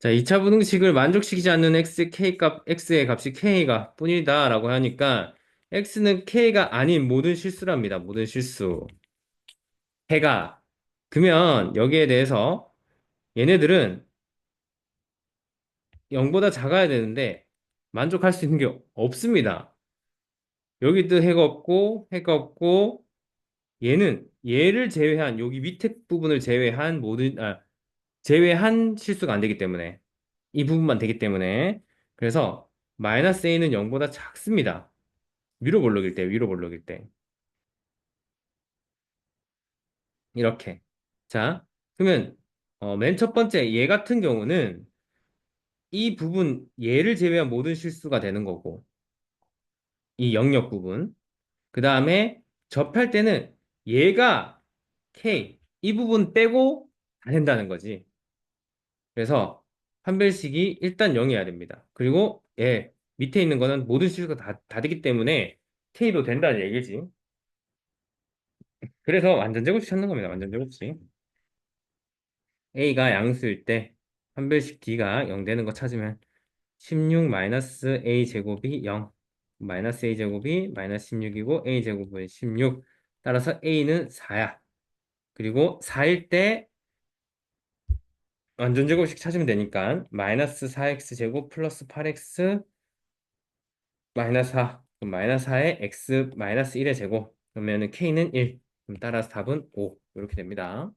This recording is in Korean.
자, 2차 부등식을 만족시키지 않는 x, k 값, x의 값이 k가 뿐이다 라고 하니까 x는 k가 아닌 모든 실수랍니다. 모든 실수. 해가. 그러면 여기에 대해서 얘네들은 0보다 작아야 되는데 만족할 수 있는 게 없습니다. 여기도 해가 없고 해가 없고 얘는 얘를 제외한 여기 밑에 부분을 제외한 모든 아 제외한 실수가 안 되기 때문에 이 부분만 되기 때문에. 그래서 마이너스 a는 0보다 작습니다. 위로 볼록일 때 위로 볼록일 때. 이렇게. 자 그러면 어, 맨 첫 번째 얘 같은 경우는 이 부분 얘를 제외한 모든 실수가 되는 거고 이 영역 부분. 그 다음에 접할 때는 얘가 k 이 부분 빼고 다 된다는 거지 그래서 판별식이 일단 0이어야 됩니다. 그리고 얘 밑에 있는 거는 모든 실수가 다, 다 되기 때문에 k도 된다는 얘기지. 그래서 완전 제곱식 찾는 겁니다. 완전 제곱식. A가 양수일 때 판별식 d가 0 되는 거 찾으면 16 마이너스 a 제곱이 0 마이너스 a 제곱이 마이너스 16이고 a 제곱은 16 따라서 a는 4야. 그리고 4일 때 완전 제곱식 찾으면 되니까 마이너스 4x 제곱 플러스 8x 마이너스 4 그럼 마이너스 4에 x 마이너스 1의 제곱. 그러면은 k는 1 그럼 따라서 답은 5 이렇게 됩니다